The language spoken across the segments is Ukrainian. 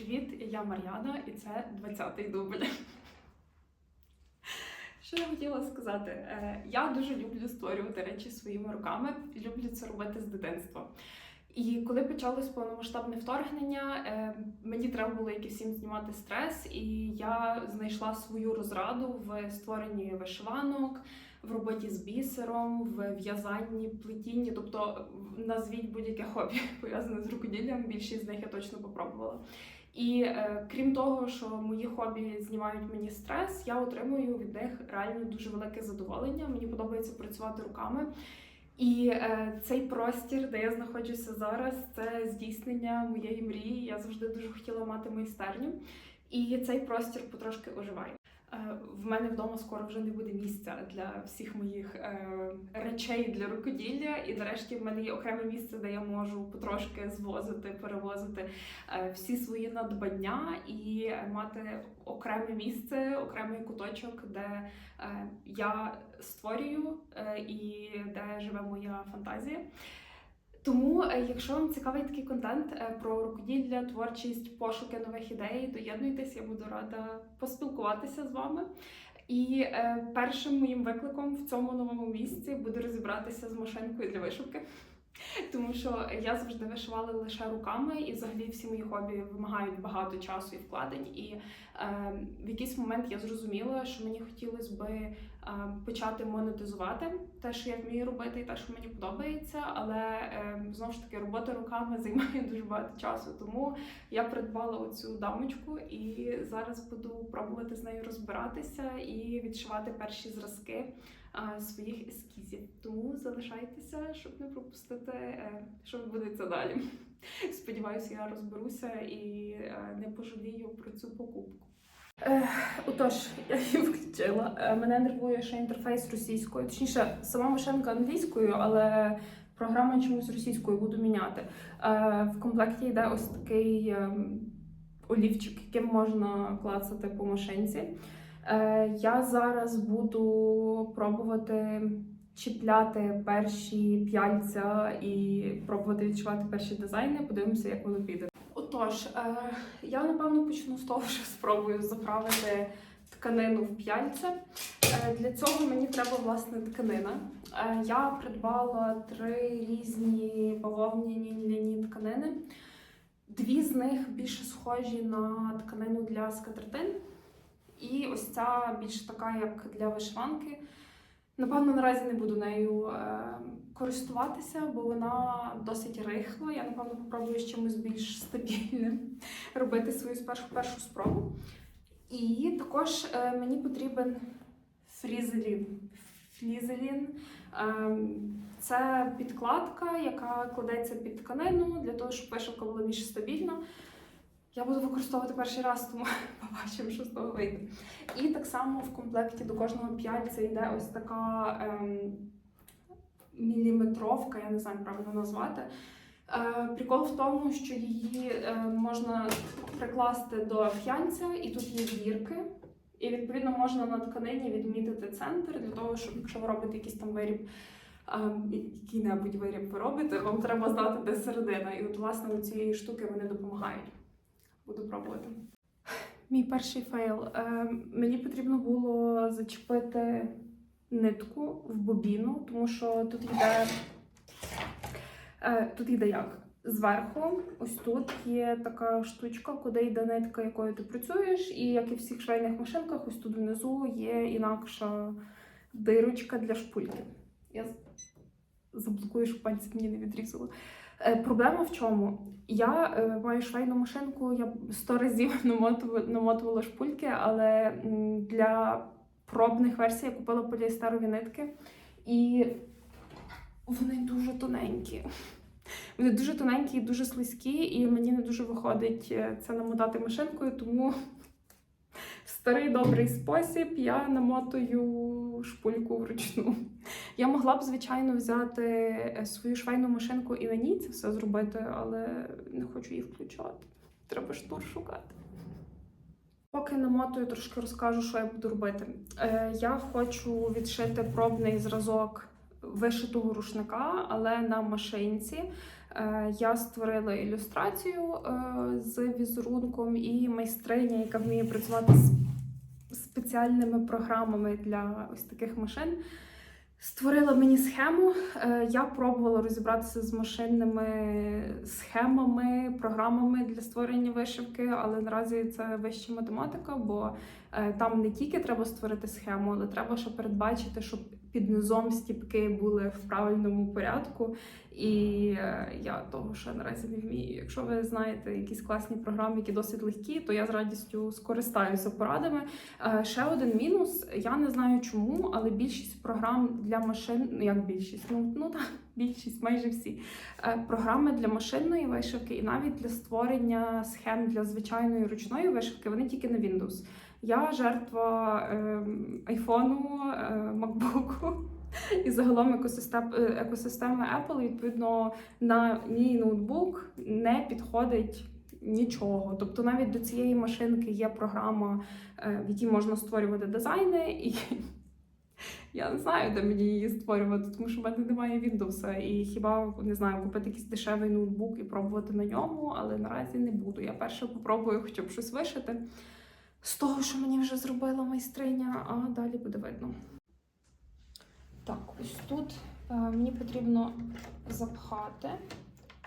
Привіт, я Мар'яна, і це 20-й дубль. Що я хотіла сказати? Е, Я дуже люблю створювати речі своїми руками, люблю це робити з дитинства. І коли почалось повномасштабне вторгнення, е, мені треба було як і всім знімати стрес, і я знайшла свою розраду в створенні вишиванок, в роботі з бісером, в в'язанні, плетінні, тобто назвіть будь-яке хобі пов'язане з рукоділлям. Більшість з них я точно попробувала. І е, крім того, що мої хобі знімають мені стрес, я отримую від них реально дуже велике задоволення. Мені подобається працювати руками. І е, цей простір, де я знаходжуся зараз, це здійснення моєї мрії. Я завжди дуже хотіла мати майстерню, і цей простір потрошки оживає. Е, В мене вдома скоро вже не буде місця для всіх моїх е, речей для рукоділля. І нарешті в мене є окреме місце, де я можу потрошки звозити, перевозити е, всі свої надбання і мати окреме місце, окремий куточок, де е, я створюю е, і де живе моя фантазія. Тому, е, якщо вам цікавий такий контент е, про рукоділля, творчість, пошуки нових ідей, доєднуйтесь, я буду рада поспілкуватися з вами. І е, першим моїм викликом в цьому новому місці буде розібратися з машинкою для вишивки. Тому що я завжди вишивала лише руками, і взагалі всі мої хобі вимагають багато часу і вкладень. І е, в якийсь момент я зрозуміла, що мені хотілося би е, почати монетизувати те, що я вмію робити, і те, що мені подобається. Але е, знову ж таки робота руками займає дуже багато часу. Тому я придбала оцю дамочку і зараз буду пробувати з нею розбиратися і відшивати перші зразки своїх ескізів. Тому залишайтеся, щоб не пропустити, е, що відбудеться далі. Сподіваюся, я розберуся і е, не пожалію про цю покупку. Отож, я її включила. Е, Мене нервує ще інтерфейс російською, точніше, сама машинка англійською, але програма чомусь російською буду міняти. В комплекті йде ось такий ем, олівчик, яким можна клацати по машинці. Е, Я зараз буду пробувати чіпляти перші п'яльця і пробувати відчувати перші дизайни. Подивимося, як воно піде. Отож, е, я напевно почну з того, що спробую заправити тканину в п'яльце. Е, Для цього мені треба власне тканина. Я придбала три різні бавовняні льняні тканини. Дві з них більше схожі на тканину для скатертин. І ось ця більш така, як для вишиванки. Напевно, наразі не буду нею е, користуватися, бо вона досить рихла. Я, напевно, попробую з чимось більш стабільним робити свою першу, першу спробу. І також е, мені потрібен фрізелін. Флізелін Ем, це підкладка, яка кладеться під тканину для того, щоб вишивка була більш стабільна. Я буду використовувати перший раз, тому побачимо, що з того вийде. І так само в комплекті до кожного п'яльця йде ось така ем, міліметровка, я не знаю, як правильно назвати. Е, прикол в тому, що її е, можна прикласти до п'яльця, і тут є дірки. І відповідно можна на тканині відмітити центр для того, щоб якщо ви робите якийсь там виріб, ем, який-небудь виріб ви робите, вам треба знати, де середина. І от, власне, у цієї штуки вони допомагають. Буду пробувати. Мій перший фейл. Е, мені потрібно було зачепити нитку в бобіну, тому що тут йде, е, тут йде як? Зверху, ось тут є така штучка, куди йде нитка, якою ти працюєш, і як і в всіх швейних машинках, ось тут внизу є інакша дирочка для шпульки. Я заблокую, щоб пальці мені не відрізало. Е, Проблема в чому? Я е, маю швейну машинку, я сто разів намотувала, шпульки, але для пробних версій я купила поліестерові нитки, і вони дуже тоненькі. Вони дуже тоненькі і дуже слизькі, і мені не дуже виходить е, це намотати машинкою, тому старий добрий спосіб я намотую шпульку вручну. Я могла б, звичайно, взяти е, свою швейну машинку і на ній це все зробити, але не хочу її включати. Треба штур шукати. Поки намотую, трошки розкажу, що я буду робити. Е, я хочу відшити пробний зразок вишитого рушника, але на машинці. Е, Я створила ілюстрацію е, з візерунком і майстриня, яка вміє працювати з спеціальними програмами для ось таких машин. Створила мені схему. Е, Я пробувала розібратися з машинними схемами, програмами для створення вишивки, але наразі це вища математика, бо там не тільки треба створити схему, але треба ще передбачити, щоб під низом стіпки були в правильному порядку. І е, я того ще наразі не вмію. Якщо ви знаєте якісь класні програми, які досить легкі, то я з радістю скористаюся порадами. Е, Ще один мінус. Я не знаю чому, але більшість програм для машин, ну як більшість, ну ну так, більшість, майже всі е, програми для машинної вишивки і навіть для створення схем для звичайної ручної вишивки, вони тільки на Windows. Я жертва е, айфону, е, макбуку. І загалом е, екосистеми Apple, відповідно, на мій ноутбук не підходить нічого. Тобто навіть до цієї машинки є програма, е, в якій можна створювати дизайни, і я не знаю, де мені її створювати, тому що в мене немає Windows. І хіба не знаю, купити якийсь дешевий ноутбук і пробувати на ньому, але наразі не буду. Я перше попробую хоча б щось вишити з того, що мені вже зробила майстриня, а далі буде видно. Так, ось тут е, мені потрібно запхати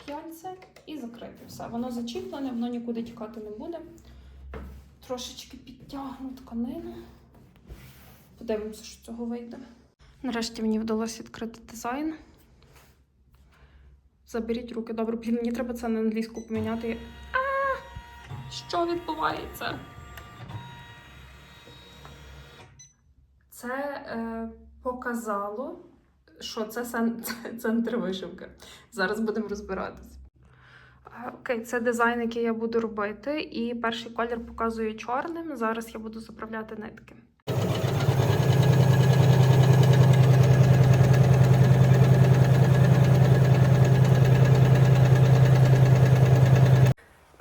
кільце і закрити все. Воно зачіплене, воно нікуди тікати не буде. Трошечки підтягну тканину. Подивимося, що з цього вийде. Нарешті мені вдалося відкрити дизайн. Заберіть руки, добре, блін, мені треба це на англійську поміняти. А! Що відбувається? Це е, показало, що це, центр вишивки. Зараз будемо розбиратись. Е, Окей, це дизайн, який я буду робити. І перший колір показує чорним. Зараз я буду заправляти нитки.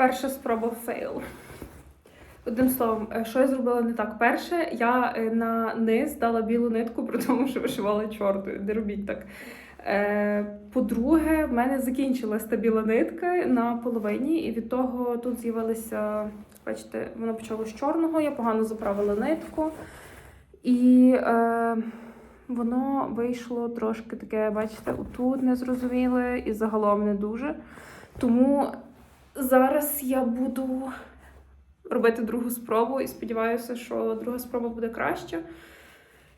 Перша спроба фейл. Одним словом, е, що я зробила не так? Перше, я е, на низ дала білу нитку, при тому, що вишивала чорною. Не робіть так. Е, По-друге, в мене закінчилась та біла нитка на половині, і від того тут з'явилися, бачите, воно почало з чорного, я погано заправила нитку. І е, воно вийшло трошки таке, бачите, отут незрозуміле і загалом не дуже. Тому зараз я буду робити другу спробу і сподіваюся, що друга спроба буде краща.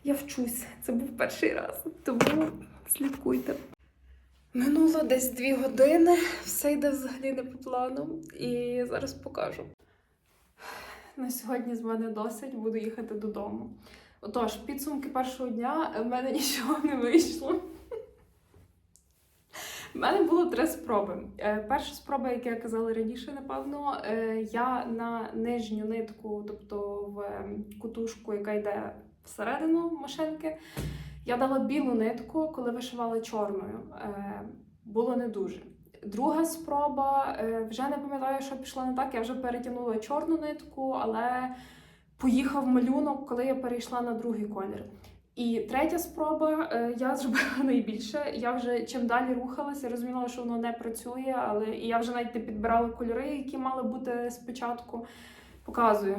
Я вчусь, це був перший раз, тому слідкуйте. Минуло десь дві години, все йде взагалі не по плану, і зараз покажу. На сьогодні з мене досить, буду їхати додому. Отож, підсумки першого дня в мене нічого не вийшло. У мене було три спроби. Е, Перша спроба, як я казала раніше, напевно, е, я на нижню нитку, тобто в ем, кутушку, яка йде всередину машинки, я дала білу нитку, коли вишивала чорною. Е, Було не дуже. Друга спроба, вже не пам'ятаю, що пішло не так. Я вже перетягнула чорну нитку, але поїхав малюнок, коли я перейшла на другий колір. І третя спроба, е, я зробила найбільше. Я вже чим далі рухалася, розуміла, що воно не працює, але і я вже навіть не підбирала кольори, які мали бути спочатку. Показую.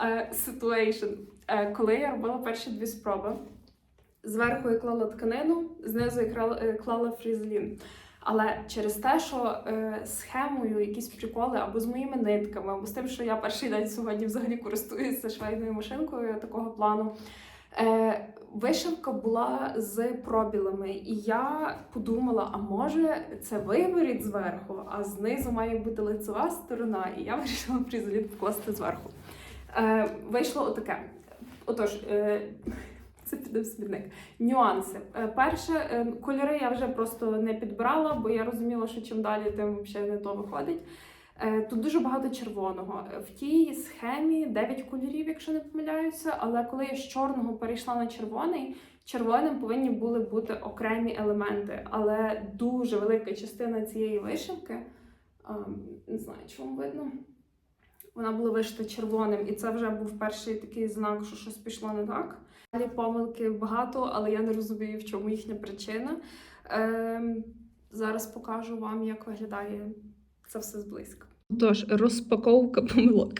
Е, Situation. Е, Коли я робила перші дві спроби, зверху я клала тканину, знизу я клала фрізелін. Але через те, що е, схемою якісь приколи або з моїми нитками, або з тим, що я перший день сьогодні взагалі користуюся швейною машинкою такого плану. Е, вишивка була з пробілами, і я подумала: а може це виворіт зверху, а знизу має бути лицева сторона, і я вирішила фрізелін вкласти зверху. Е, вийшло отаке. Отож, е, це піде в смітник. Нюанси. Е, Перше, е, кольори я вже просто не підбирала, бо я розуміла, що чим далі, тим взагалі не то виходить. Е, Тут дуже багато червоного. Е, В тій схемі 9 кольорів, якщо не помиляюся, але коли я з чорного перейшла на червоний, червоним повинні були бути окремі елементи. Але дуже велика частина цієї вишивки, не знаю, чи вам видно. Вона була вишита червоним, і це вже був перший такий знак, що щось пішло не так. Помилки багато, але я не розумію, в чому їхня причина. Ем, зараз покажу вам, як виглядає це все зблизька. Тож, розпаковка помилок.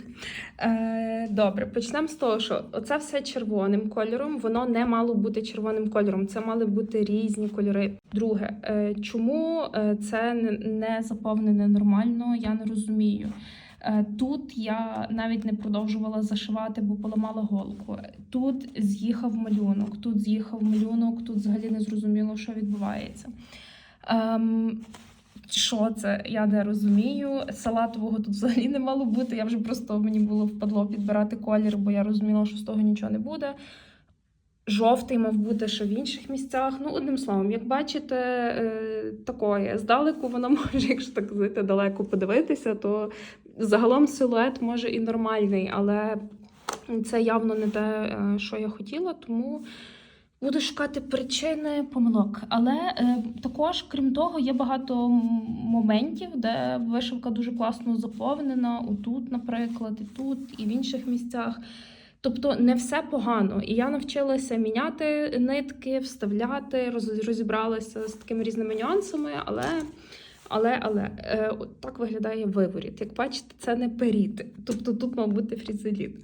Е, добре, почнемо з того, що оце все червоним кольором, воно не мало бути червоним кольором. Це мали бути різні кольори. Друге, е, чому е, це не заповнене нормально, я не розумію. Е, Тут я навіть не продовжувала зашивати, бо поламала голку. Тут з'їхав малюнок, тут з'їхав малюнок, тут взагалі не зрозуміло, що відбувається. Ем, що це? Я не розумію. Салатового тут взагалі не мало бути. Я вже просто мені було впадло підбирати колір, бо я розуміла, що з того нічого не буде. Жовтий мав бути ще в інших місцях. Ну, одним словом, як бачите, е, такое. Здалеку воно може, якщо так знаєте, далеко подивитися, то загалом силует може і нормальний, але це явно не те, е, що я хотіла, тому. Буду шукати причини помилок. Але е, також, крім того, є багато моментів, де вишивка дуже класно заповнена. Отут, наприклад, і тут, і в інших місцях. Тобто не все погано. І я навчилася міняти нитки, вставляти, роз- розібралася з такими різними нюансами, але. Але, але е, так виглядає виворіт. Як бачите, це не періти. Тобто тут мав бути фрізеліт.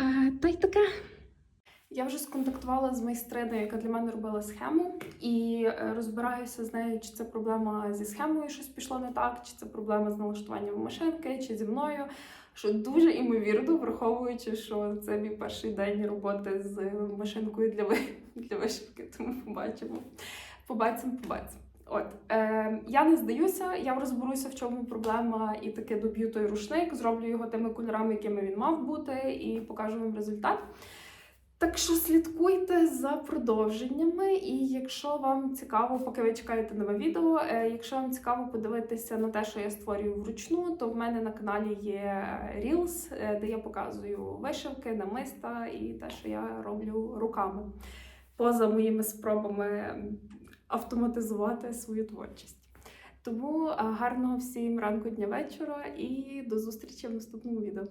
Е, та й таке. Я вже сконтактувала з майстриною, яка для мене робила схему, і е, розбираюся з нею, чи це проблема зі схемою, щось пішло не так, чи це проблема з налаштуванням машинки, чи зі мною. Що дуже імовірно, враховуючи, що це мій перший день роботи з машинкою для, для вишивки, тому побачимо. Побачимо, побачимо. От е, я не здаюся, я розберуся, в чому проблема, і таки доб'ю той рушник, зроблю його тими кольорами, якими він мав бути, і покажу вам результат. Так що слідкуйте за продовженнями, і якщо вам цікаво, поки ви чекаєте нове відео, е, якщо вам цікаво подивитися на те, що я створюю вручну, то в мене на каналі є Reels, е, де я показую вишивки, намиста і те, що я роблю руками, поза моїми спробами автоматизувати свою творчість. Тому гарного всім ранку дня вечора і до зустрічі в наступному відео.